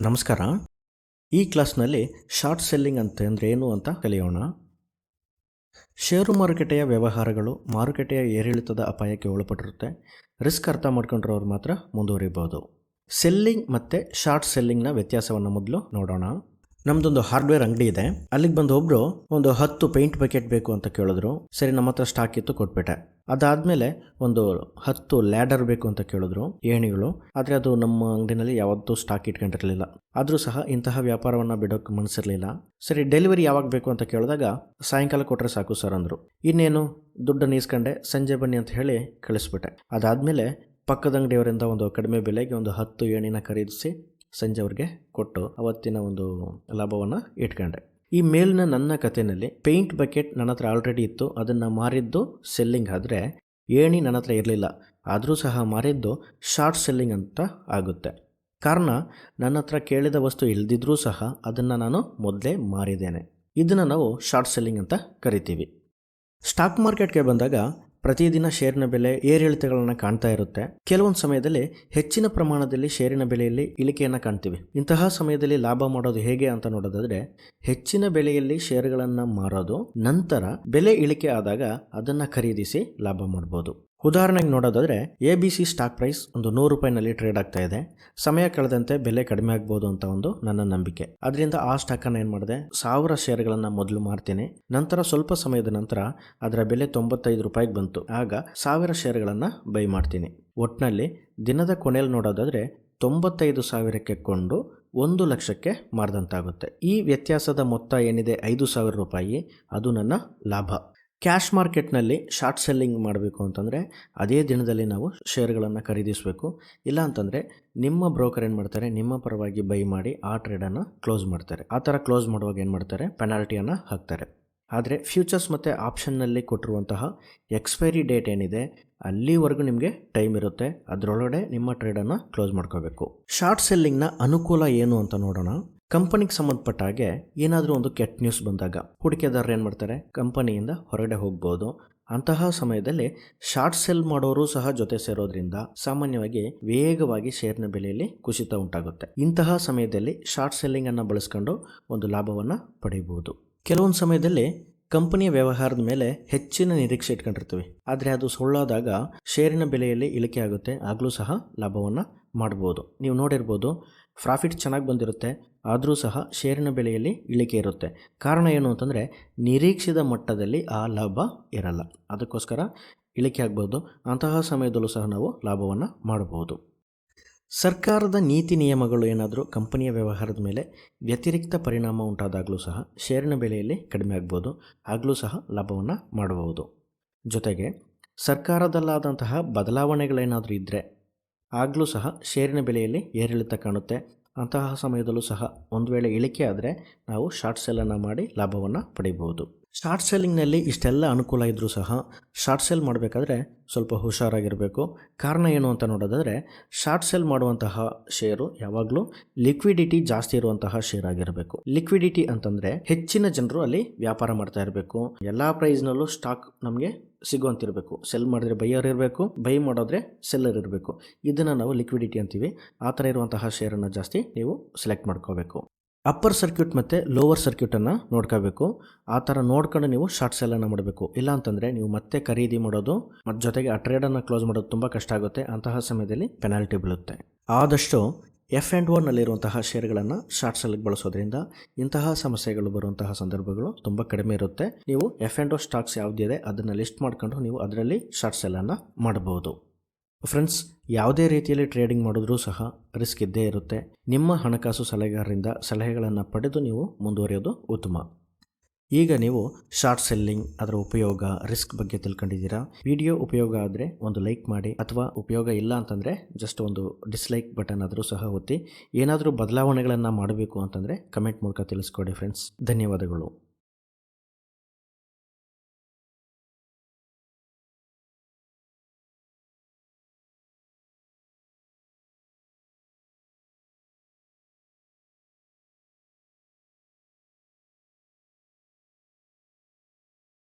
ನಮಸ್ಕಾರ. ಈ ಕ್ಲಾಸ್ನಲ್ಲಿ ಶಾರ್ಟ್ ಸೆಲ್ಲಿಂಗ್ ಅಂತ ಅಂದರೆ ಏನು ಅಂತ ಕಲಿಯೋಣ. ಷೇರು ಮಾರುಕಟ್ಟೆಯ ವ್ಯವಹಾರಗಳು ಮಾರುಕಟ್ಟೆಯ ಏರಿಳಿತದ ಅಪಾಯಕ್ಕೆ ಒಳಪಟ್ಟಿರುತ್ತೆ. ರಿಸ್ಕ್ ಅರ್ಥ ಮಾಡ್ಕೊಂಡಿರೋರು ಮಾತ್ರ ಮುಂದುವರಿಬೋದು. ಸೆಲ್ಲಿಂಗ್ ಮತ್ತು ಶಾರ್ಟ್ ಸೆಲ್ಲಿಂಗ್ನ ವ್ಯತ್ಯಾಸವನ್ನು ಮೊದಲು ನೋಡೋಣ. ನಮ್ದೊಂದು ಹಾರ್ಡ್ವೇರ್ ಅಂಗಡಿ ಇದೆ. ಅಲ್ಲಿಗೆ ಬಂದು ಒಬ್ರು ಒಂದು ಹತ್ತು ಪೇಂಟ್ ಬಕೆಟ್ ಬೇಕು ಅಂತ ಕೇಳಿದ್ರು. ಸರಿ, ನಮ್ಮ ಹತ್ರ ಸ್ಟಾಕ್ ಇತ್ತು, ಕೊಟ್ಬಿಟ್ಟೆ. ಅದಾದಮೇಲೆ ಒಂದು ಹತ್ತು ಲ್ಯಾಡರ್ ಬೇಕು ಅಂತ ಕೇಳಿದ್ರು ಏಣಿಗಳು. ಆದರೆ ಅದು ನಮ್ಮ ಅಂಗಡಿನಲ್ಲಿ ಯಾವತ್ತೂ ಸ್ಟಾಕ್ ಇಟ್ಕೊಂಡಿರಲಿಲ್ಲ. ಆದರೂ ಸಹ ಇಂತಹ ವ್ಯಾಪಾರವನ್ನು ಬಿಡೋಕೆ ಮನಸ್ಸಿರಲಿಲ್ಲ ಸರಿ ಡೆಲಿವರಿ ಯಾವಾಗ ಬೇಕು ಅಂತ ಕೇಳಿದಾಗ ಸಾಯಂಕಾಲ ಕೊಟ್ಟರೆ ಸಾಕು ಸರ್ ಅಂದರು. ಇನ್ನೇನು? ದುಡ್ಡನ್ನು ಈಸ್ಕೊಂಡೆ ಸಂಜೆ ಬನ್ನಿ ಅಂತ ಹೇಳಿ ಕಳಿಸ್ಬಿಟ್ಟೆ. ಅದಾದಮೇಲೆ ಪಕ್ಕದ ಅಂಗಡಿಯವರಿಂದ ಒಂದು ಕಡಿಮೆ ಬೆಲೆಗೆ ಒಂದು ಹತ್ತು ಏಣಿನ ಖರೀದಿಸಿ ಸಂಜೆ ಅವ್ರಿಗೆ ಕೊಟ್ಟು ಅವತ್ತಿನ ಒಂದು ಲಾಭವನ್ನು ಇಟ್ಕೊಂಡೆ. ಈ ಮೇಲಿನ ನನ್ನ ಕಥೆನಲ್ಲಿ ಪೇಂಟ್ ಬಕೆಟ್ ನನ್ನ ಹತ್ರ ಆಲ್ರೆಡಿ ಇತ್ತು. ಅದನ್ನು ಮಾರಿದ್ದು ಸೆಲ್ಲಿಂಗ್ ಆದರೆ ಏಣಿ ನನ್ನ ಹತ್ರ ಇರಲಿಲ್ಲ. ಆದರೂ ಸಹ ಮಾರಿದ್ದು ಶಾರ್ಟ್ ಸೆಲ್ಲಿಂಗ್ ಅಂತ ಆಗುತ್ತೆ. ಕಾರಣ, ನನ್ನ ಹತ್ರ ಕೇಳಿದ ವಸ್ತು ಇಲ್ದಿದ್ರೂ ಸಹ ಅದನ್ನು ನಾನು ಮೊದಲೇ ಮಾರಿದ್ದೇನೆ. ಇದನ್ನು ನಾವು ಶಾರ್ಟ್ ಸೆಲ್ಲಿಂಗ್ ಅಂತ ಕರಿತೀವಿ. ಸ್ಟಾಕ್ ಮಾರ್ಕೆಟ್ಗೆ ಬಂದಾಗ ಪ್ರತಿದಿನ ಶೇರಿನ ಬೆಲೆ ಏರಿಳಿತಗಳನ್ನು ಕಾಣ್ತಾ ಇರುತ್ತೆ. ಕೆಲವೊಂದು ಸಮಯದಲ್ಲಿ ಹೆಚ್ಚಿನ ಪ್ರಮಾಣದಲ್ಲಿ ಶೇರಿನ ಬೆಲೆಯಲ್ಲಿ ಇಳಿಕೆಯನ್ನು ಕಾಣ್ತೀವಿ. ಇಂತಹ ಸಮಯದಲ್ಲಿ ಲಾಭ ಮಾಡೋದು ಹೇಗೆ ಅಂತ ನೋಡೋದಾದ್ರೆ, ಹೆಚ್ಚಿನ ಬೆಲೆಯಲ್ಲಿ ಷೇರುಗಳನ್ನು ಮಾರೋದು, ನಂತರ ಬೆಲೆ ಇಳಿಕೆ ಆದಾಗ ಅದನ್ನು ಖರೀದಿಸಿ ಲಾಭ ಮಾಡ್ಬೋದು. ಉದಾಹರಣೆಗೆ ನೋಡೋದಾದರೆ A B C stock price ಒಂದು ನೂರು ರೂಪಾಯಿನಲ್ಲಿ ಟ್ರೇಡ್ ಆಗ್ತಾ ಇದೆ. ಸಮಯ ಕಳೆದಂತೆ ಬೆಲೆ ಕಡಿಮೆ ಆಗ್ಬೋದು ಅಂತ ಒಂದು ನನ್ನ ನಂಬಿಕೆ. ಅದರಿಂದ ಆ ಸ್ಟಾಕನ್ನು ಏನು ಮಾಡಿದೆ? ಸಾವಿರ ಶೇರ್ಗಳನ್ನು ಮೊದಲು ಮಾರ್ತೀನಿ. ನಂತರ ಸ್ವಲ್ಪ ಸಮಯದ ನಂತರ ಅದರ ಬೆಲೆ ತೊಂಬತ್ತೈದು ರೂಪಾಯಿಗೆ ಬಂತು. ಆಗ ಸಾವಿರ ಶೇರ್ಗಳನ್ನು ಬೈ ಮಾಡ್ತೀನಿ. ಒಟ್ಟಿನಲ್ಲಿ ದಿನದ ಕೊನೆಯಲ್ಲಿ ನೋಡೋದಾದರೆ ತೊಂಬತ್ತೈದು ಸಾವಿರಕ್ಕೆ ಕೊಂಡು ಒಂದು ಲಕ್ಷಕ್ಕೆ ಮಾರಿದಂತಾಗುತ್ತೆ. ಈ ವ್ಯತ್ಯಾಸದ ಮೊತ್ತ ಏನಿದೆ? ಐದು ಸಾವಿರ ರೂಪಾಯಿ. ಅದು ನನ್ನ ಲಾಭ. ಕ್ಯಾಶ್ ಮಾರ್ಕೆಟ್ನಲ್ಲಿ ಶಾರ್ಟ್ ಸೆಲ್ಲಿಂಗ್ ಮಾಡಬೇಕು ಅಂತಂದರೆ ಅದೇ ದಿನದಲ್ಲಿ ನಾವು ಶೇರ್ಗಳನ್ನು ಖರೀದಿಸಬೇಕು. ಇಲ್ಲ ಅಂತಂದರೆ ನಿಮ್ಮ ಬ್ರೋಕರ್ ಏನು ಮಾಡ್ತಾರೆ, ನಿಮ್ಮ ಪರವಾಗಿ ಬೈ ಮಾಡಿ ಆ ಟ್ರೇಡನ್ನು ಕ್ಲೋಸ್ ಮಾಡ್ತಾರೆ. ಆ ಥರ ಕ್ಲೋಸ್ ಮಾಡುವಾಗ ಏನು ಮಾಡ್ತಾರೆ, ಪೆನಾಲ್ಟಿಯನ್ನು ಹಾಕ್ತಾರೆ. ಆದರೆ ಫ್ಯೂಚರ್ಸ್ ಮತ್ತು ಆಪ್ಷನ್ನಲ್ಲಿ ಕೊಟ್ಟಿರುವಂತಹ ಎಕ್ಸ್ಪೈರಿ ಡೇಟ್ ಏನಿದೆ, ಅಲ್ಲಿವರೆಗೂ ನಿಮಗೆ ಟೈಮ್ ಇರುತ್ತೆ. ಅದರೊಳಗಡೆ ನಿಮ್ಮ ಟ್ರೇಡನ್ನು ಕ್ಲೋಸ್ ಮಾಡ್ಕೋಬೇಕು. ಶಾರ್ಟ್ ಸೆಲ್ಲಿಂಗ್ನ ಅನುಕೂಲ ಏನು ಅಂತ ನೋಡೋಣ. ಕಂಪನಿಗೆ ಸಂಬಂಧಪಟ್ಟ ಹಾಗೆ ಏನಾದರೂ ಒಂದು ಕೆಟ್ಟ ನ್ಯೂಸ್ ಬಂದಾಗ ಹೂಡಿಕೆದಾರರು ಏನು ಮಾಡ್ತಾರೆ? ಕಂಪನಿಯಿಂದ ಹೊರಗಡೆ ಹೋಗ್ಬೋದು. ಅಂತಹ ಸಮಯದಲ್ಲಿ ಶಾರ್ಟ್ ಸೆಲ್ ಮಾಡೋರು ಸಹ ಜೊತೆ ಸೇರೋದ್ರಿಂದ ಸಾಮಾನ್ಯವಾಗಿ ವೇಗವಾಗಿ ಶೇರ್ನ ಬೆಲೆಯಲ್ಲಿ ಕುಸಿತ ಉಂಟಾಗುತ್ತೆ. ಇಂತಹ ಸಮಯದಲ್ಲಿ ಶಾರ್ಟ್ ಸೆಲ್ಲಿಂಗ್ ಅನ್ನು ಬಳಸ್ಕೊಂಡು ಒಂದು ಲಾಭವನ್ನು ಪಡೆಯಬಹುದು ಕೆಲವೊಂದು ಸಮಯದಲ್ಲಿ ಕಂಪನಿಯ ವ್ಯವಹಾರದ ಮೇಲೆ ಹೆಚ್ಚಿನ ನಿರೀಕ್ಷೆ ಇಟ್ಕೊಂಡಿರ್ತೀವಿ. ಆದರೆ ಅದು ಸುಳ್ಳಾದಾಗ ಶೇರಿನ ಬೆಲೆಯಲ್ಲಿ ಇಳಿಕೆ ಆಗುತ್ತೆ. ಆಗಲೂ ಸಹ ಲಾಭವನ್ನು ಮಾಡ್ಬೋದು. ನೀವು ನೋಡಿರ್ಬೋದು ಪ್ರಾಫಿಟ್ ಚೆನ್ನಾಗಿ ಬಂದಿರುತ್ತೆ, ಆದರೂ ಸಹ ಷೇರಿನ ಬೆಲೆಯಲ್ಲಿ ಇಳಿಕೆ ಇರುತ್ತೆ. ಕಾರಣ ಏನು ಅಂತಂದರೆ, ನಿರೀಕ್ಷಿತ ಮಟ್ಟದಲ್ಲಿ ಆ ಲಾಭ ಇರಲ್ಲ. ಅದಕ್ಕೋಸ್ಕರ ಇಳಿಕೆ ಆಗ್ಬೋದು. ಅಂತಹ ಸಮಯದಲ್ಲೂ ಸಹ ನಾವು ಲಾಭವನ್ನು ಮಾಡಬಹುದು ಸರ್ಕಾರದ ನೀತಿ ನಿಯಮಗಳು ಏನಾದರೂ ಕಂಪನಿಯ ವ್ಯವಹಾರದ ಮೇಲೆ ವ್ಯತಿರಿಕ್ತ ಪರಿಣಾಮ ಉಂಟಾದಾಗಲೂ ಸಹ ಷೇರಿನ ಬೆಲೆಯಲ್ಲಿ ಕಡಿಮೆ ಆಗ್ಬೋದು. ಆಗಲೂ ಸಹ ಲಾಭವನ್ನು ಮಾಡಬಹುದು ಜೊತೆಗೆ ಸರ್ಕಾರದಲ್ಲಾದಂತಹ ಬದಲಾವಣೆಗಳೇನಾದರೂ ಇದ್ದರೆ ಆಗಲೂ ಸಹ ಷೇರಿನ ಬೆಲೆಯಲ್ಲಿ ಏರಿಳಿತ ಕಾಣುತ್ತೆ. ಅಂತಹ ಸಮಯದಲ್ಲೂ ಸಹ ಒಂದು ವೇಳೆ ಇಳಿಕೆ ಆದರೆ ನಾವು ಶಾರ್ಟ್ ಸೆಲ್ಲನ್ನು ಮಾಡಿ ಲಾಭವನ್ನು ಪಡಿಬೋದು ಶಾರ್ಟ್ ಸೆಲ್ಲಿಂಗ್ನಲ್ಲಿ ಇಷ್ಟೆಲ್ಲ ಅನುಕೂಲ ಇದ್ದರೂ ಸಹ ಶಾರ್ಟ್ ಸೆಲ್ ಮಾಡಬೇಕಾದ್ರೆ ಸ್ವಲ್ಪ ಹುಷಾರಾಗಿರಬೇಕು. ಕಾರಣ ಏನು ಅಂತ ನೋಡೋದಾದರೆ ಶಾರ್ಟ್ ಸೆಲ್ ಮಾಡುವಂತಹ ಶೇರು ಯಾವಾಗಲೂ ಲಿಕ್ವಿಡಿಟಿ ಜಾಸ್ತಿ ಇರುವಂತಹ ಶೇರ್ ಆಗಿರಬೇಕು. ಲಿಕ್ವಿಡಿಟಿ ಅಂತಂದರೆ ಹೆಚ್ಚಿನ ಜನರು ಅಲ್ಲಿ ವ್ಯಾಪಾರ ಮಾಡ್ತಾ ಇರಬೇಕು. ಎಲ್ಲ ಪ್ರೈಸ್ನಲ್ಲೂ ಸ್ಟಾಕ್ ನಮಗೆ ಸಿಗುವಂತಿರಬೇಕು. ಸೆಲ್ ಮಾಡಿದ್ರೆ ಬೈಯರ್ ಇರಬೇಕು ಬೈ ಮಾಡೋದ್ರೆ ಸೆಲ್ಲರ್ ಇರಬೇಕು. ಇದನ್ನು ನಾವು ಲಿಕ್ವಿಡಿಟಿ ಅಂತೀವಿ. ಆ ಥರ ಇರುವಂತಹ ಶೇರನ್ನು ಜಾಸ್ತಿ ನೀವು ಸೆಲೆಕ್ಟ್ ಮಾಡ್ಕೋಬೇಕು. ಅಪ್ಪರ್ ಸರ್ಕ್ಯೂಟ್ ಮತ್ತು ಲೋವರ್ ಸರ್ಕ್ಯೂಟನ್ನು ನೋಡ್ಕೋಬೇಕು. ಆ ಥರ ನೋಡ್ಕೊಂಡು ನೀವು ಶಾರ್ಟ್ ಸೆಲ್ಲನ್ನು ಮಾಡಬೇಕು. ಇಲ್ಲ ಅಂತಂದರೆ ನೀವು ಮತ್ತೆ ಖರೀದಿ ಮಾಡೋದು, ಮತ್ತು ಜೊತೆಗೆ ಆ ಟ್ರೇಡನ್ನು ಕ್ಲೋಸ್ ಮಾಡೋದು ತುಂಬ ಕಷ್ಟ ಆಗುತ್ತೆ. ಅಂತಹ ಸಮಯದಲ್ಲಿ ಪೆನಾಲ್ಟಿ ಬೀಳುತ್ತೆ. ಆದಷ್ಟು ಎಫ್ ಆ್ಯಂಡ್ ಓನಲ್ಲಿರುವಂತಹ ಶೇರ್ಗಳನ್ನು ಶಾರ್ಟ್ ಸೆಲ್ಗೆ ಬಳಸೋದ್ರಿಂದ ಇಂತಹ ಸಮಸ್ಯೆಗಳು ಬರುವಂತಹ ಸಂದರ್ಭಗಳು ತುಂಬ ಕಡಿಮೆ ಇರುತ್ತೆ. ನೀವು ಎಫ್ ಆ್ಯಂಡ್ ಓ ಸ್ಟಾಕ್ಸ್ ಯಾವುದಿದೆ ಅದನ್ನು ಲಿಸ್ಟ್ ಮಾಡಿಕೊಂಡು ನೀವು ಅದರಲ್ಲಿ ಶಾರ್ಟ್ ಸೆಲ್ಲನ್ನು ಮಾಡಬಹುದು ಫ್ರೆಂಡ್ಸ್, ಯಾವುದೇ ರೀತಿಯಲ್ಲಿ ಟ್ರೇಡಿಂಗ್ ಮಾಡಿದ್ರೂ ಸಹ ರಿಸ್ಕ್ ಇದ್ದೇ ಇರುತ್ತೆ. ನಿಮ್ಮ ಹಣಕಾಸು ಸಲಹೆಗಾರರಿಂದ ಸಲಹೆಗಳನ್ನು ಪಡೆದು ನೀವು ಮುಂದುವರಿಯೋದು ಉತ್ತಮ. ಈಗ ನೀವು ಶಾರ್ಟ್ ಸೆಲ್ಲಿಂಗ್ ಅದರ ಉಪಯೋಗ ರಿಸ್ಕ್ ಬಗ್ಗೆ ತಿಳ್ಕೊಂಡಿದ್ದೀರಾ? ವಿಡಿಯೋ ಉಪಯೋಗ ಆದರೆ ಒಂದು ಲೈಕ್ ಮಾಡಿ ಅಥವಾ ಉಪಯೋಗ ಇಲ್ಲ ಅಂತಂದರೆ ಜಸ್ಟ್ ಒಂದು ಡಿಸ್ಲೈಕ್ ಬಟನ್ ಆದರೂ ಸಹ ಒತ್ತಿ. ಏನಾದರೂ ಬದಲಾವಣೆಗಳನ್ನು ಮಾಡಬೇಕು ಅಂತಂದರೆ ಕಮೆಂಟ್ ಮೂಲಕ ತಿಳಿಸ್ಕೊಡಿ ಫ್ರೆಂಡ್ಸ್ ಧನ್ಯವಾದಗಳು.